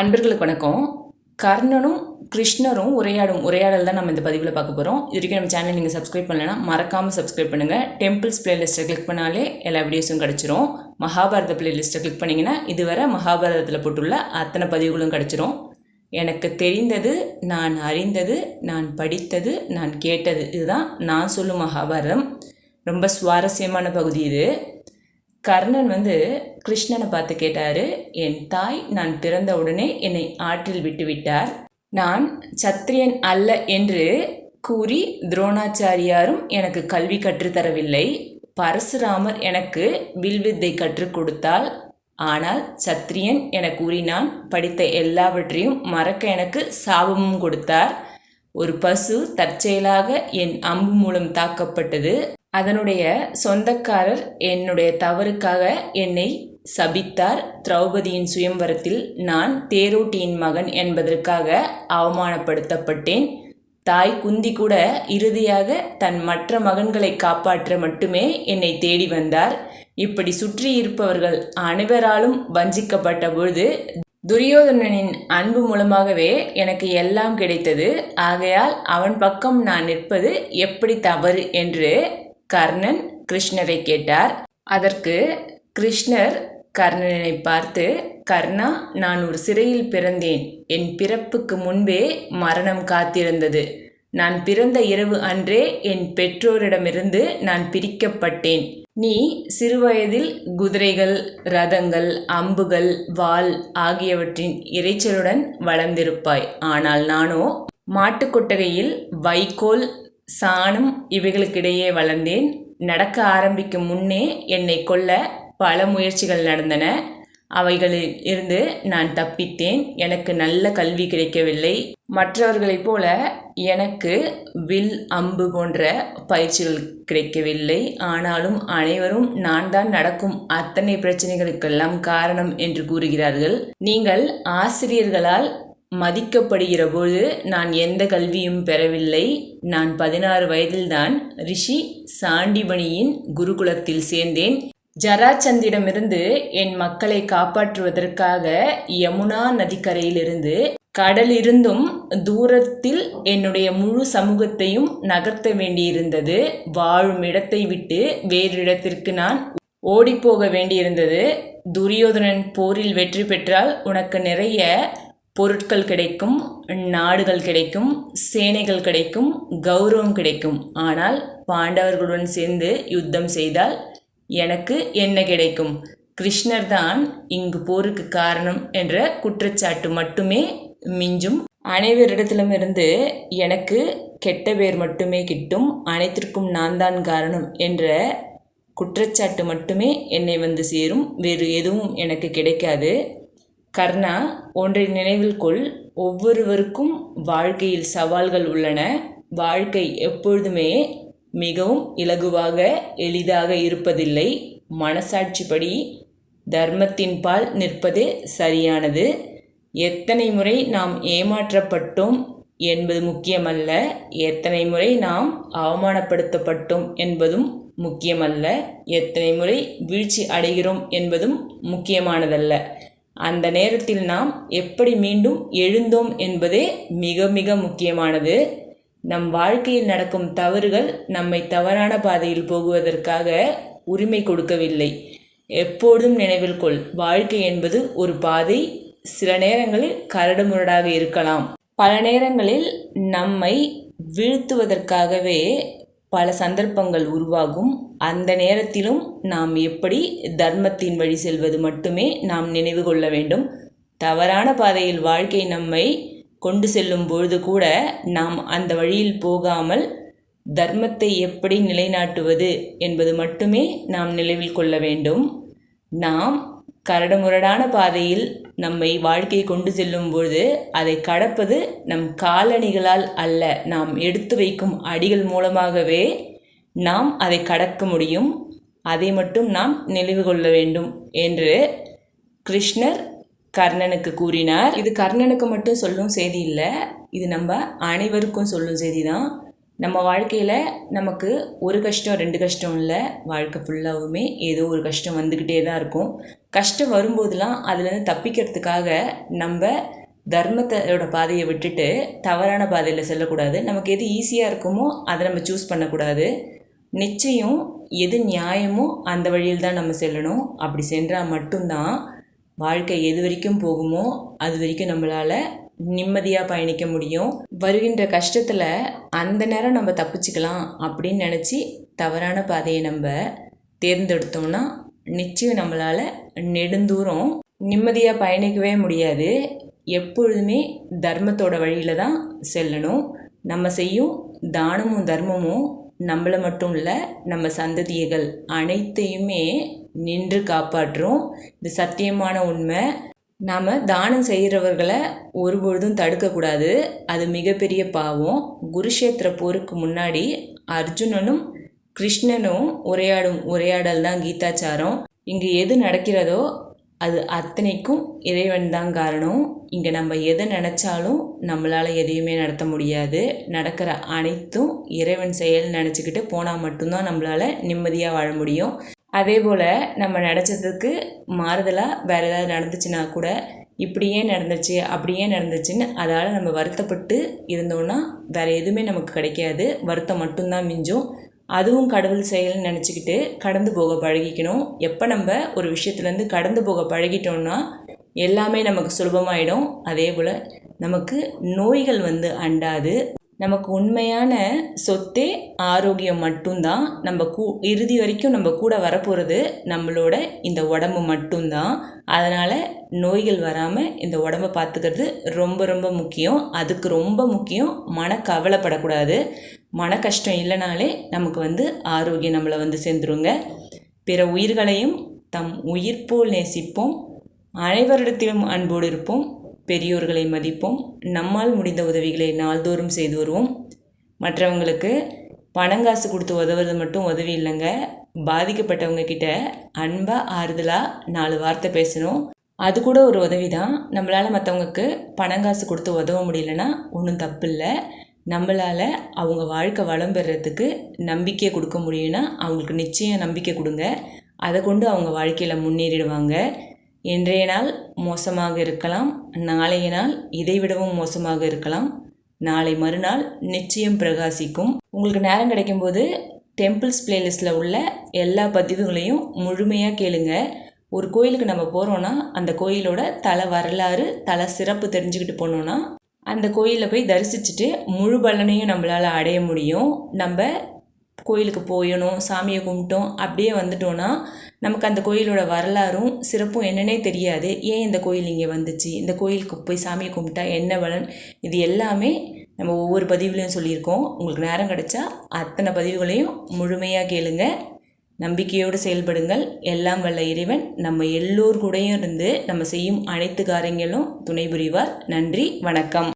அன்பர்களுக்கு வணக்கம். கர்ணனும் கிருஷ்ணரும் உரையாடும் உரையாடல் தான் நம்ம இந்த பதிவில் பார்க்க போகிறோம் இது வரைக்கும் நம்ம சேனல் நீங்கள் சப்ஸ்கிரைப் பண்ணலைன்னா மறக்காமல் சப்ஸ்கிரைப் பண்ணுங்கள் டெம்பிள்ஸ் பிளேலிஸ்ட்டை கிளிக் பண்ணாலே எல்லா வீடியோஸும் கிடச்சிரும். மகாபாரத பிளேலிஸ்ட்டை கிளிக் பண்ணிங்கன்னா இதுவரை மகாபாரதத்தில் போட்டுள்ள அத்தனை பதிவுகளும் கிடச்சிரும். எனக்கு தெரிந்தது நான் அறிந்தது நான் படித்தது நான் கேட்டது இதுதான் நான் சொல்லும் மகாபாரதம். ரொம்ப சுவாரஸ்யமான பகுதி இது. கர்ணன் வந்து கிருஷ்ணனை பார்த்து கேட்டாரு என் தாய் நான் பிறந்த உடனே என்னை ஆற்றில் விட்டுவிட்டார் நான் சத்திரியன் அல்ல என்று கூறி துரோணாச்சாரியாரும் எனக்கு கல்வி கற்றுத்தரவில்லை பரசுராமர் எனக்கு வில்வித்தை கற்றுக் கொடுத்தால் ஆனால் சத்திரியன் என கூறினான் படித்த எல்லாவற்றையும் மறக்க எனக்கு சாபமும் கொடுத்தார். ஒரு பசு தற்செயலாக என் அம்பு மூலம் தாக்கப்பட்டது. அதனுடைய சொந்தக்காரர் என்னுடைய தவறுக்காக என்னை சபித்தார். திரௌபதியின் சுயம்வரத்தில் நான் தேரோட்டியின் மகன் என்பதற்காக அவமானப்படுத்தப்பட்டேன். தாய் குந்தி கூட இறுதியாக தன் மற்ற மகன்களை காப்பாற்ற மட்டுமே என்னை தேடி வந்தார். இப்படி சுற்றி இருப்பவர்கள் அனைவராலும் வஞ்சிக்கப்பட்ட பொழுது துரியோதனனின் அன்பு மூலமாகவே எனக்கு எல்லாம் கிடைத்தது. ஆகையால் அவன் பக்கம் நான் நிற்பது எப்படி தவறு என்று கர்ணன் கிருஷ்ணரை கேட்டார். அதற்கு கிருஷ்ணர் கர்ணனை பார்த்து கர்ணா நான் ஒரு சிறையில் பிறந்தேன். என் பிறப்புக்கு முன்பே மரணம் காத்திருந்தது. நான் பிறந்த இரவு அன்றே என் பெற்றோரிடமிருந்து நான் பிரிக்கப்பட்டேன். நீ சிறுவயதில் குதிரைகள் ரதங்கள் அம்புகள் வாள் ஆகியவற்றின் இரைச்சலுடன் வளர்ந்திருப்பாய். ஆனால் நானோ மாட்டுக்கொட்டகையில் வைக்கோல் சாணம் இவைகளுக்கிடையே வளர்ந்தேன். நடக்க ஆரம்பிக்கும் முன்னே என்னை கொல்ல பல முயற்சிகள் நடந்தன. அவைகளில் இருந்து நான் தப்பித்தேன். எனக்கு நல்ல கல்வி கிடைக்கவில்லை. மற்றவர்களைப் போல எனக்கு வில் அம்பு போன்ற பயிற்சிகள் கிடைக்கவில்லை. ஆனாலும் அனைவரும் நான் தான் நடக்கும் அத்தனை பிரச்சனைகளுக்கெல்லாம் காரணம் என்று கூறுகிறார்கள். நீங்கள் ஆசிரியர்களால் மதிக்கப்படுகிற போது நான் எந்த கல்வியும் பெறவில்லை. நான் பதினாறு வயதில்தான் ரிஷி சாண்டிபணியின் குருகுலத்தில் சேர்ந்தேன். ஜராச்சந்திடமிருந்து என் மக்களை காப்பாற்றுவதற்காக யமுனா நதிக்கரையிலிருந்து கடலிருந்தும் தூரத்தில் என்னுடைய முழு சமூகத்தையும் நகர்த்த வேண்டியிருந்தது. வாழும் இடத்தை விட்டு வேறு இடத்திற்கு நான் ஓடிப்போக வேண்டியிருந்தது. துரியோதனன் போரில் வெற்றி பெற்றால் உனக்கு நிறைய பொருட்கள் கிடைக்கும் நாடுகள் கிடைக்கும் சேனைகள் கிடைக்கும் கௌரவம் கிடைக்கும். ஆனால் பாண்டவர்களுடன் சேர்ந்து யுத்தம் செய்தால் எனக்கு என்ன கிடைக்கும்? கிருஷ்ணர் தான் இங்கு போருக்கு காரணம் என்ற குற்றச்சாட்டு மட்டுமே மிஞ்சும். அனைவரிடத்திலுமிருந்து எனக்கு கெட்ட பேர் மட்டுமே கிட்டும். அனைத்திற்கும் நான் தான் காரணம் என்ற குற்றச்சாட்டு மட்டுமே என்னை வந்து சேரும். வேறு எதுவும் எனக்கு கிடைக்காது. கர்ணா ஒன்றை நினைவில் கொள். ஒவ்வொருவருக்கும் வாழ்க்கையில் சவால்கள் உள்ளன. வாழ்க்கை எப்பொழுதுமே மிகவும் இலகுவாக எளிதாக இருப்பதில்லை. மனசாட்சிப்படி தர்மத்தின் பால் நிற்பதே சரியானது. எத்தனை முறை நாம் ஏமாற்றப்பட்டோம் என்பது முக்கியமல்ல. எத்தனை முறை நாம் அவமானப்படுத்தப்பட்டோம் என்பதும் முக்கியமல்ல. எத்தனை முறை வீழ்ச்சி அடைகிறோம் என்பதும் முக்கியமானதல்ல. அந்த நேரத்தில் நாம் எப்படி மீண்டும் எழுந்தோம் என்பதே மிக மிக முக்கியமானது. நம் வாழ்க்கையில் நடக்கும் தவறுகள் நம்மை தவறான பாதையில் போகுவதற்காக உரிமை கொடுக்கவில்லை. எப்போதும் நினைவில் கொள் வாழ்க்கை என்பது ஒரு பாதை. சில நேரங்களில் கரடுமுரடாக இருக்கலாம். பல நேரங்களில் நம்மை வீழ்த்துவதற்காகவே பல சந்தர்ப்பங்கள் உருவாகும். அந்த நேரத்திலும் நாம் எப்படி தர்மத்தின் வழி செல்வது மட்டுமே நாம் நினைவு கொள்ள வேண்டும். தவறான பாதையில் வாழ்க்கை நம்மை கொண்டு செல்லும் பொழுது கூட நாம் அந்த வழியில் போகாமல் தர்மத்தை எப்படி நிலைநாட்டுவது என்பது மட்டுமே நாம் நினைவில் கொள்ள வேண்டும். நாம் கரடுமுரடான பாதையில் நம்மை வாழ்க்கையை கொண்டு செல்லும் பொழுது அதை கடப்பது நம் காலணிகளால் அல்ல நாம் எடுத்து வைக்கும் அடிகள் மூலமாகவே நாம் அதை கடக்க முடியும். அதை மட்டும் நாம் நினைவு கொள்ள வேண்டும் என்று கிருஷ்ணர் கர்ணனுக்கு கூறினார். இது கர்ணனுக்கு மட்டும் சொல்லும் செய்தி இல்லை இது நம்ம அனைவருக்கும் சொல்லும் செய்தி தான். நம்ம வாழ்க்கையில் நமக்கு ஒரு கஷ்டம் ரெண்டு கஷ்டம் இல்லை. வாழ்க்கை ஃபுல்லாகவுமே ஏதோ ஒரு கஷ்டம் வந்துக்கிட்டே தான் இருக்கும். கஷ்டம் வரும்போதெல்லாம் அதுலேருந்து தப்பிக்கிறதுக்காக நம்ம தர்மத்தோட பாதையை விட்டுட்டு தவறான பாதையில் செல்லக்கூடாது. நமக்கு எது ஈஸியாக இருக்குமோ அதை நம்ம சூஸ் பண்ணக்கூடாது. நிச்சயம் எது நியாயமோ அந்த வழியில் தான் நம்ம செல்லணும். அப்படி சென்றால் மட்டும்தான் வாழ்க்கை எது வரைக்கும் போகுமோ அது வரைக்கும் நம்மளால் நிம்மதியாக பயணிக்க முடியும். வருகின்ற கஷ்டத்தில் அந்த நேரம் நம்ம தப்பிச்சுக்கலாம் அப்படின்னு நினச்சி தவறான பாதையை நம்ம தேர்ந்தெடுத்தோம்னா நிச்சயம் நம்மளால் நெடுந்தூரம் நிம்மதியாக பயணிக்கவே முடியாது. எப்பொழுதுமே தர்மத்தோட வழியில் தான் செல்லணும். நம்ம செய்யும் தானமும் தர்மமும் நம்மளை மட்டும் இல்லை நம்ம சந்ததியைகள் அனைத்தையுமே நின்று காப்பாற்றும். இது சத்தியமான உண்மை. நாம் தானம் செய்கிறவர்களை ஒருபொழுதும் தடுக்கக்கூடாது அது மிகப்பெரிய பாவம். குருஷேத்திர போருக்கு முன்னாடி அர்ஜுனனும் கிருஷ்ணனும் உரையாடும் உரையாடல் தான் கீதாச்சாரம். இங்கு எது நடக்கிறதோ அது அத்தனைக்கும் இறைவன் தான் காரணம். இங்கே நம்ம எதை நினச்சாலும் நம்மளால் எதையுமே நடத்த முடியாது. நடக்கிற அனைத்தும் இறைவன் செயல் நினச்சிக்கிட்டு போனால் மட்டும்தான் நம்மளால் நிம்மதியாக வாழ முடியும். அதே போல் நம்ம நினச்சதுக்கு மாறுதலாக வேறு ஏதாவது நடந்துச்சுன்னா கூட இப்படியே நடந்துச்சு அப்படியே நடந்துச்சுன்னு அதால் நம்ம வருத்தப்பட்டு இருந்தோன்னா வேறு எதுவுமே நமக்கு கிடைக்காது. வருத்தம் மட்டும்தான் மிஞ்சும். அதுவும் கடவுள் செயல்னு நினச்சிக்கிட்டு கடந்து போக பழகிக்கணும். எப்போ நம்ம ஒரு விஷயத்துலேருந்து கடந்து போக பழகிட்டோம்னா எல்லாமே நமக்கு சுலபமாயிடும். அதே போல் நமக்கு நோய்கள் வந்து அண்டாது. நமக்கு உண்மையான சொத்தே ஆரோக்கியம் மட்டும்தான். நம்ம கூ இறுதி வரைக்கும் நம்ம கூட வரப்போகிறது நம்மளோட இந்த உடம்பு மட்டும்தான். அதனால் நோய்கள் வராமல் இந்த உடம்பை பார்த்துக்கிறது ரொம்ப ரொம்ப முக்கியம். அதுக்கு ரொம்ப முக்கியம் மன கவலைப்படக்கூடாது. மன கஷ்டம் இல்லைனாலே நமக்கு வந்து ஆரோக்கியம் நம்மளை வந்து சேர்ந்துருங்க. பிற உயிர்களையும் தம் உயிர் போல் நேசிப்போம். அனைவரிடத்திலும் அன்போடு இருப்போம். பெரியோர்களை மதிப்போம். நம்மால் முடிந்த உதவிகளை நாள்தோறும் செய்து வருவோம். மற்றவங்களுக்கு பணங்காசு கொடுத்து உதவுறது மட்டும் உதவி இல்லைங்க. பாதிக்கப்பட்டவங்க கிட்ட அன்பாக ஆறுதலாக நாலு வார்த்தை பேசணும். அது கூட ஒரு உதவி தான் நம்மளால் மற்றவங்களுக்கு பணங்காசு கொடுத்து உதவ முடியலன்னா ஒன்றும் தப்பு இல்லை நம்மளால் அவங்க வாழ்க்கை வளம் பெறுறதுக்கு நம்பிக்கை கொடுக்க முடியும்னா அவங்களுக்கு நிச்சயம் நம்பிக்கை கொடுங்க. அதை கொண்டு அவங்க வாழ்க்கையில் முன்னேறிடுவாங்க. இன்றைய நாள் மோசமாக இருக்கலாம் நாளைய நாள் இதைவிடவும் மோசமாக இருக்கலாம். நாளை மறுநாள் நிச்சயம் பிரகாசிக்கும். உங்களுக்கு நேரம் கிடைக்கும்போது டெம்பிள்ஸ் பிளேலிஸ்ட்டில் உள்ள எல்லா பதிவுகளையும் முழுமையாக கேளுங்க. ஒரு கோயிலுக்கு நம்ம போகிறோன்னா அந்த கோயிலோட தலை வரலாறு தலை சிறப்பு தெரிஞ்சுக்கிட்டு போனோன்னா அந்த கோயிலில் போய் தரிசிச்சுட்டு முழு பலனையும் நம்மளால் அடைய முடியும். நம்ம கோயிலுக்கு போயணும் சாமியை கும்பிட்டோம் அப்படியே வந்துட்டோன்னா நமக்கு அந்த கோயிலோட வரலாறும் சிறப்பும் என்னன்னே தெரியாது. ஏன் இந்த கோயில் இங்கே வந்துச்சு? இந்த கோயிலுக்கு போய் சாமியை கும்பிட்டா என்ன பலன்? இது எல்லாமே நம்ம ஒவ்வொரு பதிவுலையும் சொல்லியிருக்கோம். உங்களுக்கு நேரம் கிடைச்சா அத்தனை பதிவுகளையும் முழுமையாக கேளுங்க. நம்பிக்கையோடு செயல்படுங்கள். எல்லாம் வல்ல இறைவன். நம்ம எல்லோர் கூடயும் இருந்து நம்ம செய்யும் அனைத்து காரியங்களும் துணை புரிவார். நன்றி வணக்கம்.